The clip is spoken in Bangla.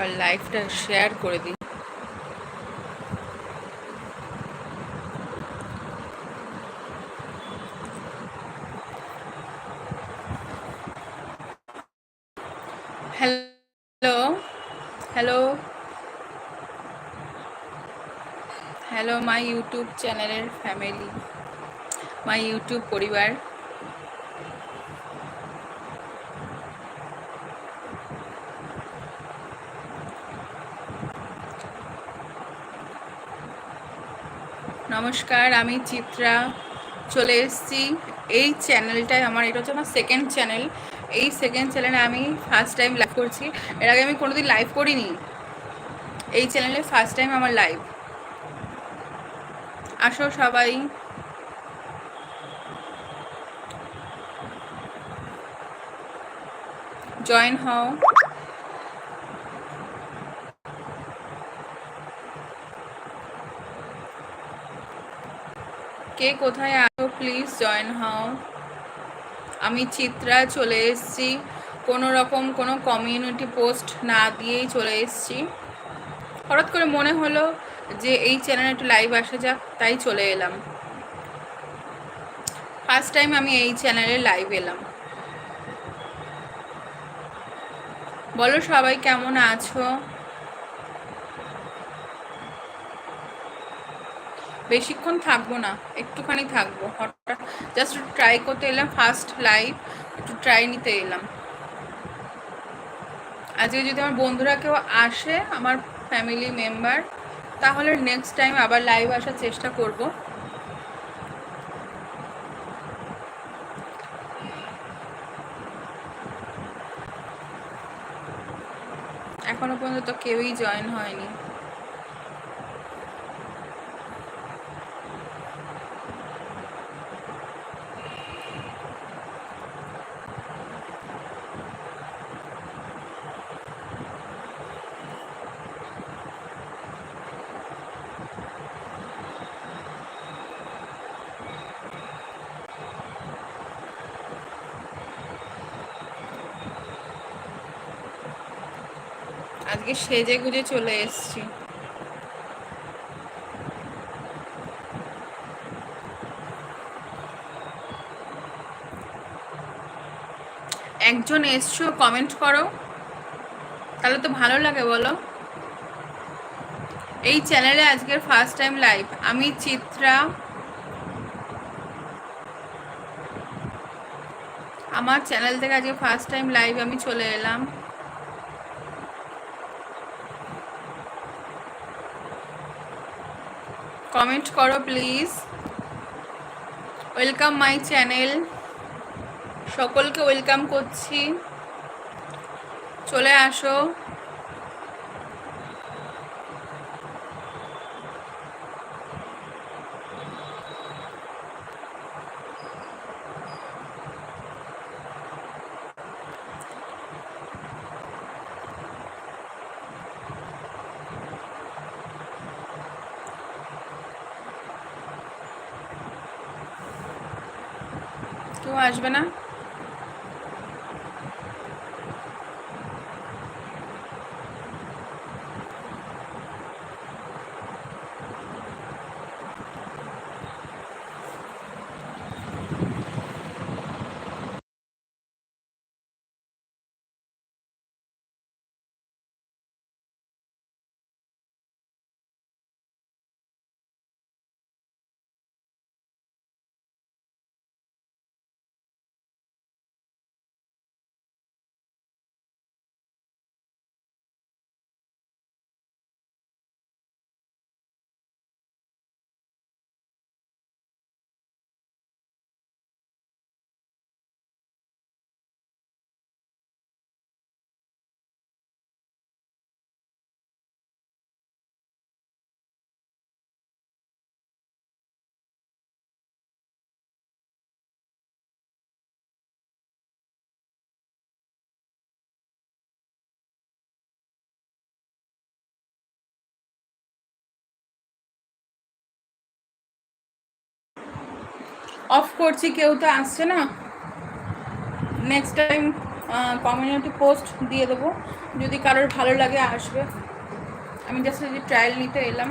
আর লাইফটা শেয়ার করে দিই। Hello hello hello my YouTube চ্যানেলের ফ্যামিলি মাই ইউটিউব পরিবার। নমস্কার, আমি চিত্রা। চলে এসেছি এই চ্যানেলটায় আমার, এটা হচ্ছে আমার সেকেন্ড চ্যানেল এই সেকেন্ড চ্যানেলে আমি ফার্স্ট টাইম লাইভ করছি। এর আগে আমি কোনোদিন লাইভ করিনি। এই চ্যানেলে ফার্স্ট টাইম আমার লাইভ আসো সবাই। জয়েন হও। কে কোথায় আছো? প্লিজ জয়েন হও। আমি চিত্রা চলে এসেছি। কোনো রকম কোনো কমিউনিটি পোস্ট না দিয়েই চলে এসেছি। হঠাৎ করে মনে হলো যে এই চ্যানেলে একটু লাইভ আসা যাক, তাই চলে এলাম। ফার্স্ট টাইম আমি এই চ্যানেলে লাইভ এলাম। বলো সবাই কেমন আছো? বেশিক্ষণ থাকব না, একটুখানি থাকব। হঠাৎ জাস্ট ট্রাই করতে এলাম ফার্স্ট লাইভ একটু ট্রাই নিতে এলাম। আজকে যদি আমার বন্ধুরা কেউ আসে, আমার ফ্যামিলি মেম্বার তাহলে নেক্সট টাইম আবার লাইভ আসার চেষ্টা করব। এখনও পর্যন্ত কেউই জয়েন হয়নি। আজকে সেজে গুজে চলে এসছি। একজন এসছো কমেন্ট করো। তাহলে তো ভালো লাগে, বলো। এই চ্যানেলে আজকের ফার্স্ট টাইম লাইভ আমি চিত্রা। আমার চ্যানেল থেকে আজকে ফার্স্ট টাইম লাইভ আমি চলে এলাম। কমেন্ট করো প্লিজ ওয়েলকাম মাই চ্যানেল সকলকে ওয়েলকাম করছি। চলে আসো। কেউ আসবে না। অফ করছি, কেউ তো আসছে না। নেক্সট টাইম কমিউনিটি পোস্ট দিয়ে দেবো। যদি কারোর ভালো লাগে, আসবে। আমি জাস্ট ট্রায়াল নিতে এলাম।